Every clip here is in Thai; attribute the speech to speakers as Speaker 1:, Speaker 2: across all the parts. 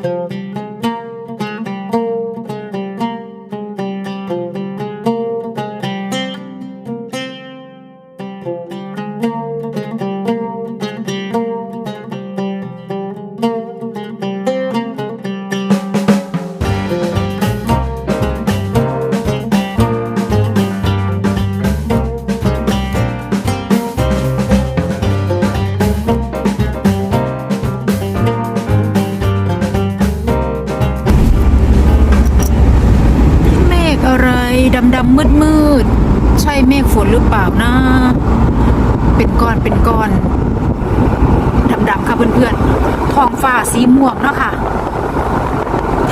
Speaker 1: เม ล่านะเป็นก้อนเป็นก้อนดำๆค่ะเพื่อนๆท้องฟ้าสีม่วงเนาะค่ะ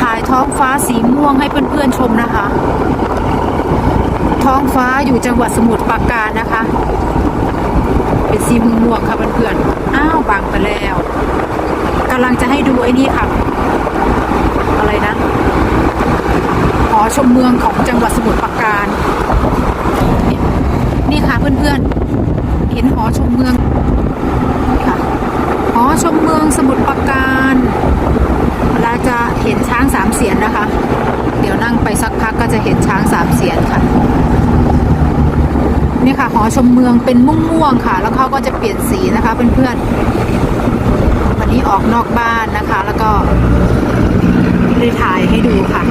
Speaker 1: ถ่ายท้องฟ้าสีม่วงให้เพื่อนๆชมนะคะ ท้องฟ้าอยู่จังหวัดสมุทรปราการนะคะ เป็นสีม่วงๆค่ะเพื่อนๆอ้าวบังไปแล้วกำลังจะให้ดูไอ้นี่ค่ะ อะไรนะหอชมเมืองของจังหวัดสมุทรปราการ ค่ะเพื่อนๆ เห็นหอชมเมืองค่ะหอชมเมืองสมุทรปราการเวลาจะเห็นช้างสามเสียนนะคะ เดี๋ยวนั่งไปสักพักก็จะเห็นช้างสามเสียนค่ะนี่ค่ะหอชมเมืองเป็นม่วงๆค่ะ แล้วเขาก็จะเปลี่ยนสีนะคะเพื่อนๆวันนี้ออกนอกบ้านนะคะ แล้วก็เลยถ่ายให้ดูค่ะ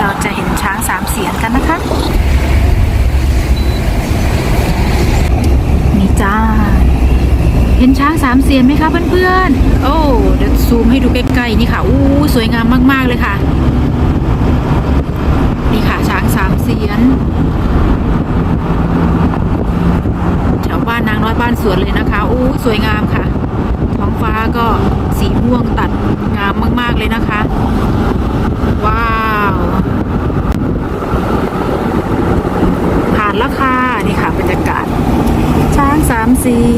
Speaker 1: เราจะเห็นช้างสามเสียนกันนะคะ นี่จ้า เห็นช้างสามเสียนไหมคะเพื่อนๆ โอ้ เดี๋ยวซูมให้ดูใกล้ๆนี่ค่ะ อู้สวยงามมากๆเลยค่ะ นี่ค่ะช้างสามเสียนแถวบ้านนางน้อยบ้านสวนเลยนะคะ อู้สวยงามค่ะ ท้องฟ้าก็สีม่วงตัดงามมากๆเลยนะคะ ว้าว ผ่านแล้วค่ะ นี่ค่ะบรรยากาศ ช้างสามเสียน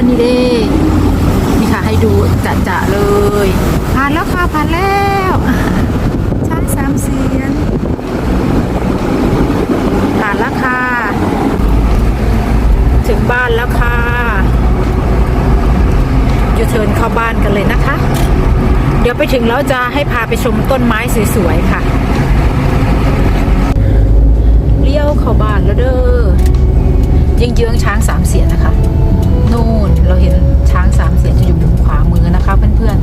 Speaker 1: ันนี่เด้นี่ค่ะให้ดูจะๆเลยผ่านแล้วค่ะผ่านแล้วช้างสามเสียนผ่านแล้วค่ะ ถึงบ้านแล้วค่ะจะเชิญเข้าบ้านกันเลยนะคะ เดี๋ยวไปถึงแล้วจะให้พาไปชมต้นไม้สวยๆค่ะเลี้ยวเข้าบ้านแล้วเด้อยังเยื้องช้างสามเสียนนะคะ นู่นเราเห็นช้างสามเสียนจะอยู่มุมขวามือนะคะเพื่อน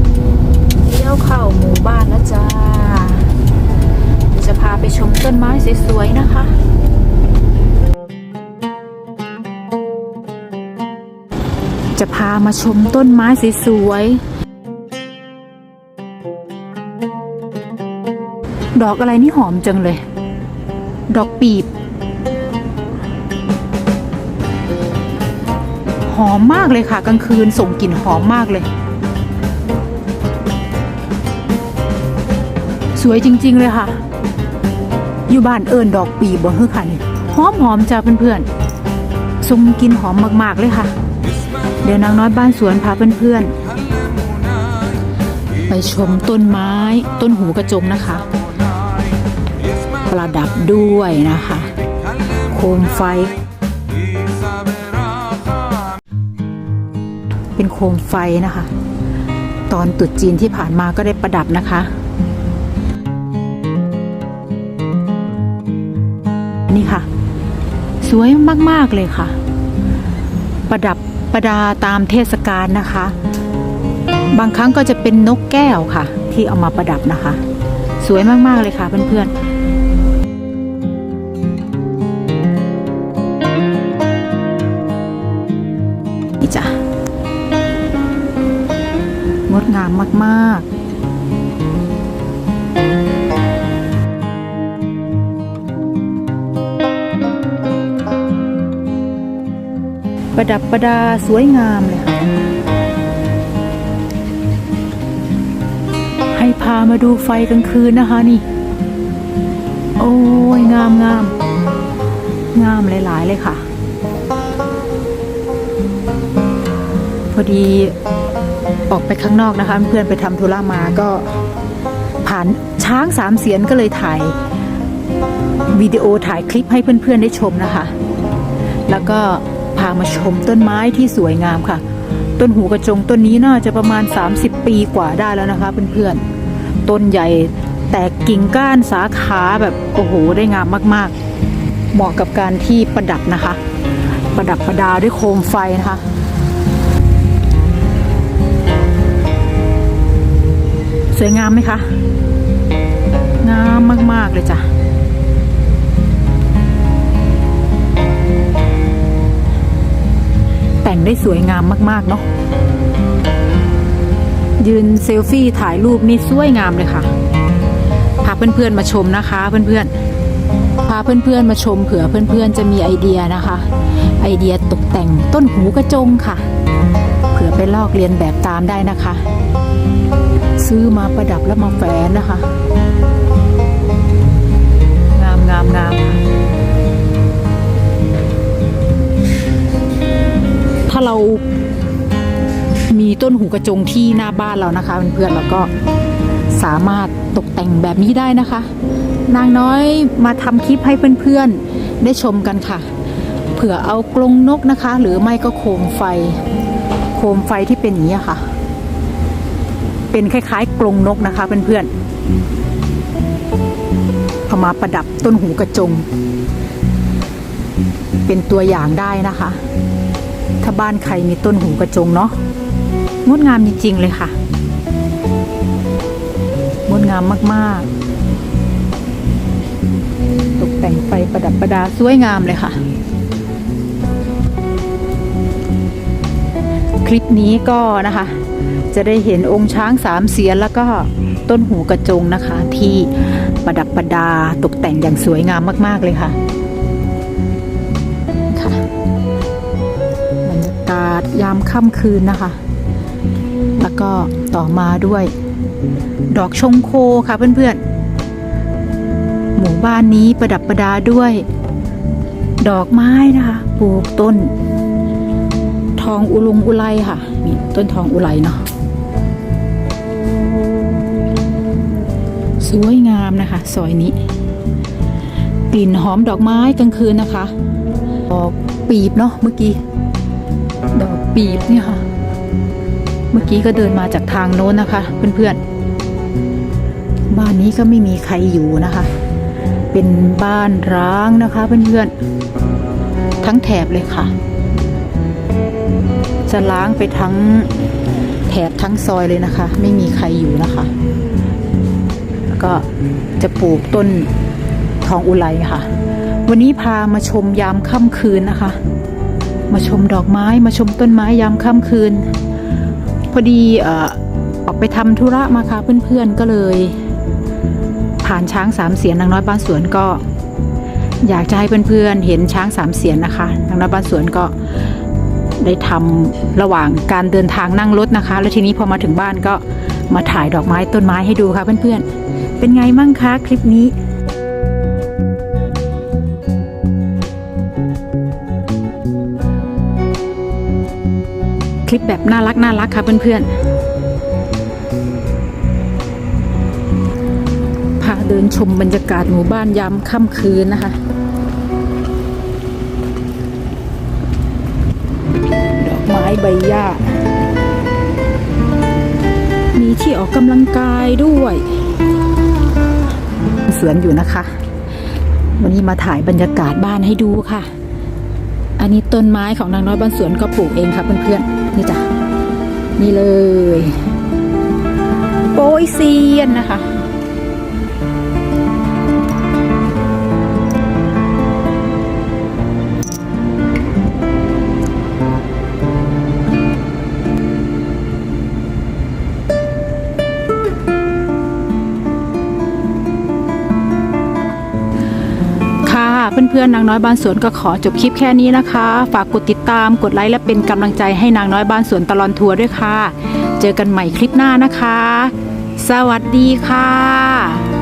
Speaker 1: ๆเลี้ยวเข้าหมู่บ้านแล้วจ้าเดี๋ยวจะพาไปชมต้นไม้สวยๆนะคะจะพามาชมต้นไม้สวยๆ ดอกอะไรนี่หอมจังเลย ดอกปีบ หอมมากเลยค่ะ กลางคืนส่งกลิ่นหอมมากเลย สวยจริง ๆ เลยค่ะ อยู่บ้านเอิญดอกปีบบ่คือค่ะนี่หอมหอมจ้าเพื่อนๆส่งกลิ่นหอมมากๆเลยค่ะ เดี๋ยวนางน้อยบ้านสวนพาเพื่อนๆไปชมต้นไม้ต้นหูกระจงนะคะ ประดับด้วยนะคะ โคมไฟ เป็นโคมไฟนะคะ ตอนตรุษจีนที่ผ่านมาก็ได้ประดับนะคะ นี่ค่ะ สวยมาก ๆ เลยค่ะ ประดับประดาตามเทศกาลนะคะ บางครั้งก็จะเป็นนกแก้วค่ะ ที่เอามาประดับนะคะ สวยมาก ๆ เลยค่ะเพื่อน ๆ มากๆประดับประดาสวยงามเลยค่ะ ให้พามาดูไฟกลางคืนนะคะนี่ โอ้ยงามงาม งามหลาย ๆ เลยค่ะ พอดี ออกไปข้างนอกนะคะ เพื่อนไปทำธุระมาก็ผ่านช้างสามเสียนก็เลยถ่ายวิดีโอถ่ายคลิปให้เพื่อนๆได้ชมนะคะ แล้วก็พามาชมต้นไม้ที่สวยงามค่ะ ต้นหูกระจงต้นนี้น่าจะประมาณ 30 ปีกว่าได้แล้วนะคะเพื่อนๆ ต้นใหญ่แตกกิ่งก้านสาขาแบบโอ้โหได้งามมากๆ เหมาะกับการที่ประดับนะคะ ประดับประดาด้วยโคมไฟนะคะ สวยงามไหมคะ งามมาก ๆ เลยจ้ะแต่งได้สวยงามมาก ๆ เนาะยืนเซลฟี่ถ่ายรูปนี่สวยงามเลยค่ะ พาเพื่อนๆมาชมนะคะเพื่อนๆ พาเพื่อนๆมาชมเผื่อเพื่อนๆจะมีไอเดียนะคะ ไอเดียตกแต่งต้นหูกระจงค่ะ ไปลอกเรียนแบบตามได้นะคะ ซื้อมาประดับแล้วมาแฝนนะคะ งามงามงามค่ะถ้าเรามีต้นหูกระจงที่หน้าบ้านเรานะคะเพื่อนๆเราก็สามารถตกแต่งแบบนี้ได้นะคะ นางน้อยมาทำคลิปให้เพื่อนๆ ได้ชมกันค่ะ เผื่อเอากรงนกนะคะ หรือไม่ก็โคมไฟ โคมไฟที่เป็นอย่างนี้ค่ะ เป็นคล้ายๆกรงนกนะคะเพื่อนๆเอามาประดับต้นหูกระจง เป็นตัวอย่างได้นะคะ ถ้าบ้านใครมีต้นหูกระจงเนาะงดงามจริงๆเลยค่ะงดงามมากๆ ตกแต่งไฟประดับประดาสวยงามเลยค่ะ คลิปนี้ก็นะคะ จะได้เห็นองค์ช้างสามเสียนแล้วก็ต้นหูกระจงนะคะ ที่ประดับประดาตกแต่งอย่างสวยงามมาก ๆ เลยค่ะค่ะบรรยากาศยามค่ำคืนนะคะ แล้วก็ต่อมาด้วย ดอกชงโคค่ะเพื่อนๆ หมู่บ้านนี้ประดับประดาด้วย ดอกไม้นะคะปลูกต้น องอุลุงอุไลค่ะนี่ต้นทองอุไลเนาะสวยงามนะคะ ซอยนี้ กลิ่นหอมดอกไม้กลางคืนนะคะดอกปีบเนาะเมื่อกี้ ดอกปีบเนี่ยค่ะ เมื่อกี้ก็เดินมาจากทางโน้นนะคะ เพื่อนๆ บ้านนี้ก็ไม่มีใครอยู่นะคะ เป็นบ้านร้างนะคะ เพื่อนๆ ทั้งแถบเลยค่ะ จะล้างไปทั้งแถบทั้งซอยเลยนะคะ ไม่มีใครอยู่นะคะ ก็จะปลูกต้นทองอุไรค่ะ วันนี้พามาชมยามค่ำคืนนะคะ มาชมดอกไม้มาชมต้นไม้ยามค่ำคืน พอดีออออกไปทำธุระมาค่ะเพื่อนๆก็เลย ผ่านช้างสามเสียนนางน้อยบ้านสวนก็ อยากจะให้เพื่อนๆเห็นช้างสามเสียนนะคะนางน้อยบ้านสวนก็ ได้ทำระหว่างการเดินทางนั่งรถนะคะ แล้วทีนี้พอมาถึงบ้านก็มาถ่ายดอกไม้ต้นไม้ให้ดูค่ะเพื่อนๆ เป็นไงมั่งคะคลิปนี้คลิปแบบน่ารักน่ารักค่ะเพื่อนๆ พาเดินชมบรรยากาศหมู่บ้านยามค่ำคืนนะคะ ดอกไม้ใบหญ้า มีที่ออกกำลังกายด้วยสวนอยู่นะคะ วันนี้มาถ่ายบรรยากาศบ้านให้ดูค่ะ อันนี้ต้นไม้ของนางน้อยบ้านสวนก็ปลูกเองค่ะเพื่อนๆ นี่จ้ะ นี่เลย โปยเซียนนะคะ พื่อนๆนางน้อยบ้านสวนก็ขอจบคลิปแค่นี้นะคะ ฝากกดติดตามกดไลค์และเป็นกำลังใจให้นางน้อยบ้านสวนตลอนทัวร์ด้วยค่ะ เจอกันใหม่คลิปหน้านะคะ สวัสดีค่ะ